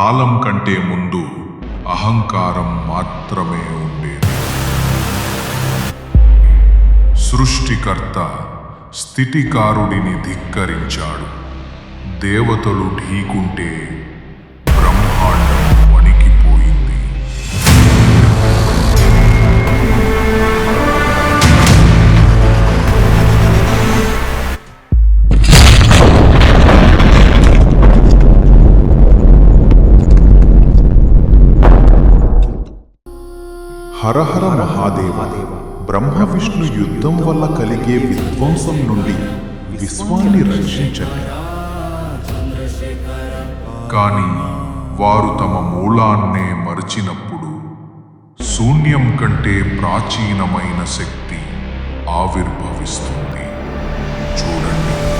కాలం కంటే ముందు అహంకారం మాత్రమే ఉండేది. సృష్టికర్త స్థితికారుడిని ధిక్కరించాడు. దేవతలు ఢీకుంటే హరహర మహాదేవ బ్రహ్మ విష్ణు యుద్ధం వల్ల కలిగే విధ్వంసం నుండి విశ్వాన్ని రక్షించండి. కానీ వారు తమ మూలాన్నే మరచినప్పుడు శూన్యం కంటే ప్రాచీనమైన శక్తి ఆవిర్భవిస్తుంది. చూడండి.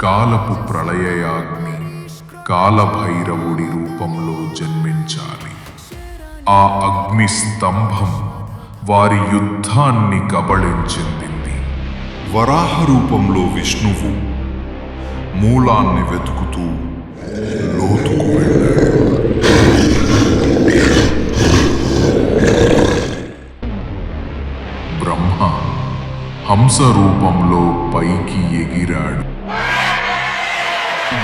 కాలపు ప్రళయయాగ్ని కాలభైరవుడి రూపంలో జన్మించాలి. ఆ అగ్ని స్తంభం వారి యుద్ధాన్ని కబళించింది. వరాహ రూపంలో విష్ణువు మూలాన్ని వెతుకుతూ లోతుకు వెళ్ళాడు. బ్రహ్మ హంస రూపంలో పైకి ఎగిరాడు. అంతులేని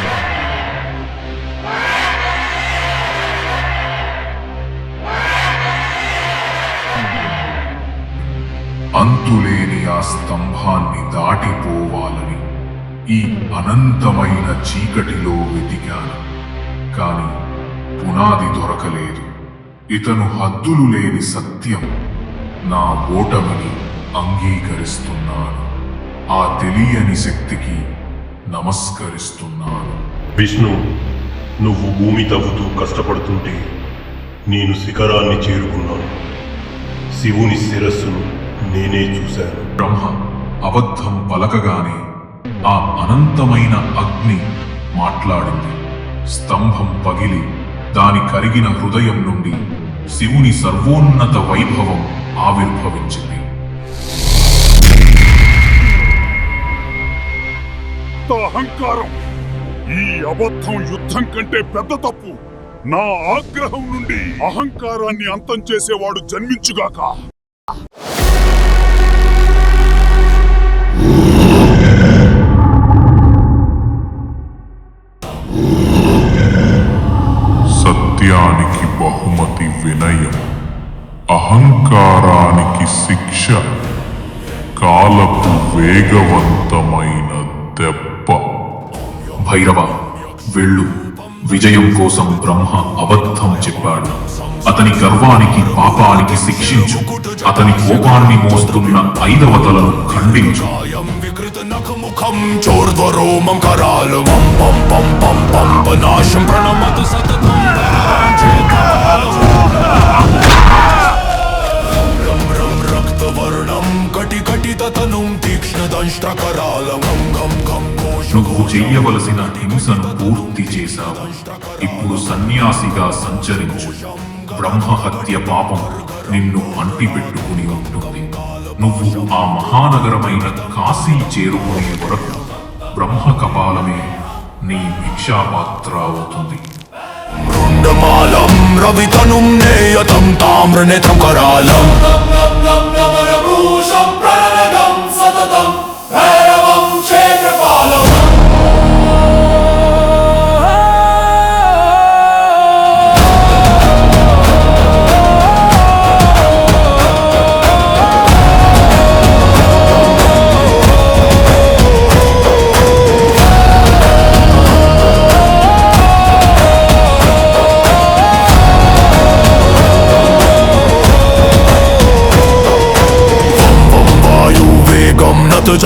ఆ స్తంభాన్ని దాటిపోవాలని ఈ అనంతమైన చీకటిలో వెతికాను. కాని పునాది దొరకలేదు. ఇతను హద్దులు లేని సత్యం నా ఓటమిని అంగీకరిస్తున్నాను ఆ తెలియని శక్తికి నమస్కరిస్తున్నాను. విష్ణు నువ్వు భూమి తవ్వుతూ కష్టపడుతుంటే నేను శిఖరాన్ని చేరుకున్నాను. శివుని శిరస్సును నేనే చూశాను. బ్రహ్మ అబద్ధం పలకగానే ఆ అనంతమైన అగ్ని మాట్లాడింది. స్తంభం పగిలి దాని కరిగిన హృదయం నుండి శివుని సర్వోన్నత వైభవం ఆవిర్భవించింది. ఎంత అహంకారం. ఈ అబద్ధం యుద్ధం కంటే పెద్ద తప్పు. నా ఆగ్రహం నుండి అహంకారాన్ని అంతం చేసేవాడు జన్మించుగాక. సత్యానికి బహుమతి వినయం అహంకారానికి శిక్ష కాలపు వేగవంతమైన దెబ్బ. గొప్ప భైరవ వెళ్ళు. విజయం కోసం బ్రహ్మ అబద్ధం చెప్పాడు. అతని గర్వానికి పాపానికి శిక్షించు. అతని కోపాన్ని మోస్తున్న ఐదవతలను ఖండించు. యం కరాలు వం పం పం పం ప్రణమతు సతతం రక్తవర్ణం కటి కటిత తనుం తీక్ష్ణదంష్ట్రకరాలం గం గం గం. నువ్వు చెయ్యవలసిన హింసను పూర్తి చేశావు. ఇప్పుడు సన్యాసిగా సంచరించు. బ్రహ్మహత్య పాపం నిన్ను అంటిపెట్టుకుని ఉంటుంది. నువ్వు ఆ మహానగరమైన కాశీ చేరుకునే వరకు బ్రహ్మ కపాలమే నీ భిక్షాపాత్ర అవుతుంది రవితనుం నేయతం తామ్రనేత్రం కరాలం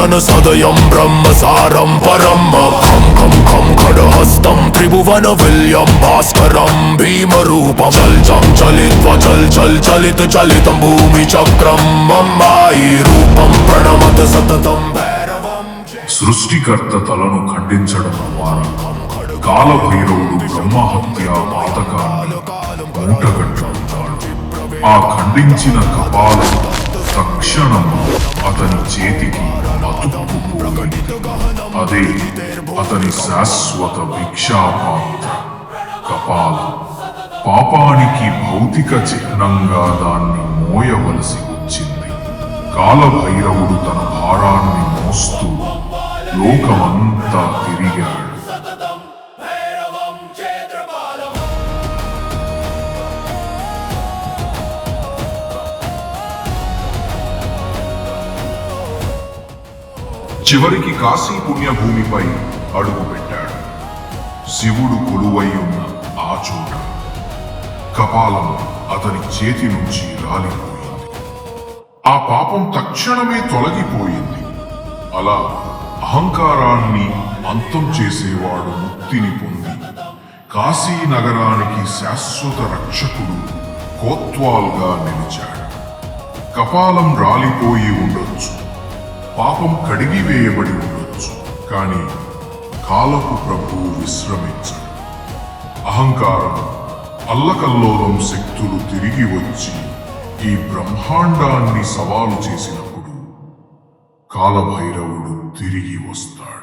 జన సదయం బ్రహ్మసారం పరం ఖం ఖం ఖం ఖడహస్తం త్రిభువన విల్యం భాస్కరం భీమరూపం చల్ చం చలిత్వ చల్ చల్ చలిత చలితం భూమి చక్రం మమ్మాయి రూపం ప్రణమత సతతం సృష్టికర్త తలను ఖండించడం ద్వారా కాలభైరవుడు బ్రహ్మహత్య పాతకాన్ని మూటగట్టుకుంటాడు ఆ ఖండించిన కపాలం తక్షణం అతని చేతికి అతుక్కుపోయింది అదే అతని శాశ్వత భిక్షాపాత్ర కపాలం. పాపానికి భౌతిక చిహ్నంగా దాన్ని మోయవలసి వచ్చింది. కాలభైరవుడు తన భారాన్ని మోస్తూ లోకమంతా తిరిగాడు. చివరికి కాశీ పుణ్యభూమిపై అడుగుపెట్టాడు శివుడు కొలువై ఉన్న ఆ చోట కపాలం అతని చేతి నుంచి రాలిపోయింది. ఆ పాపం తక్షణమే తొలగిపోయింది. అలా అహంకారాన్ని అంతం చేసేవాడు ముక్తిని పొంది కాశీ నగరానికి శాశ్వత రక్షకుడు కోత్వాల్గా నిలిచాడు. కపాలం రాలిపోయి ఉండొచ్చు. పాపం కడిగి వేయబడి ఉండొచ్చు. కానీ కాలపు ప్రభువు విశ్రమించడు. అహంకారం అల్లకల్లోలం శక్తులు తిరిగి వచ్చి ఈ బ్రహ్మాండాన్ని సవాలు చేసినప్పుడు కాలభైరవుడు తిరిగి వస్తాడు.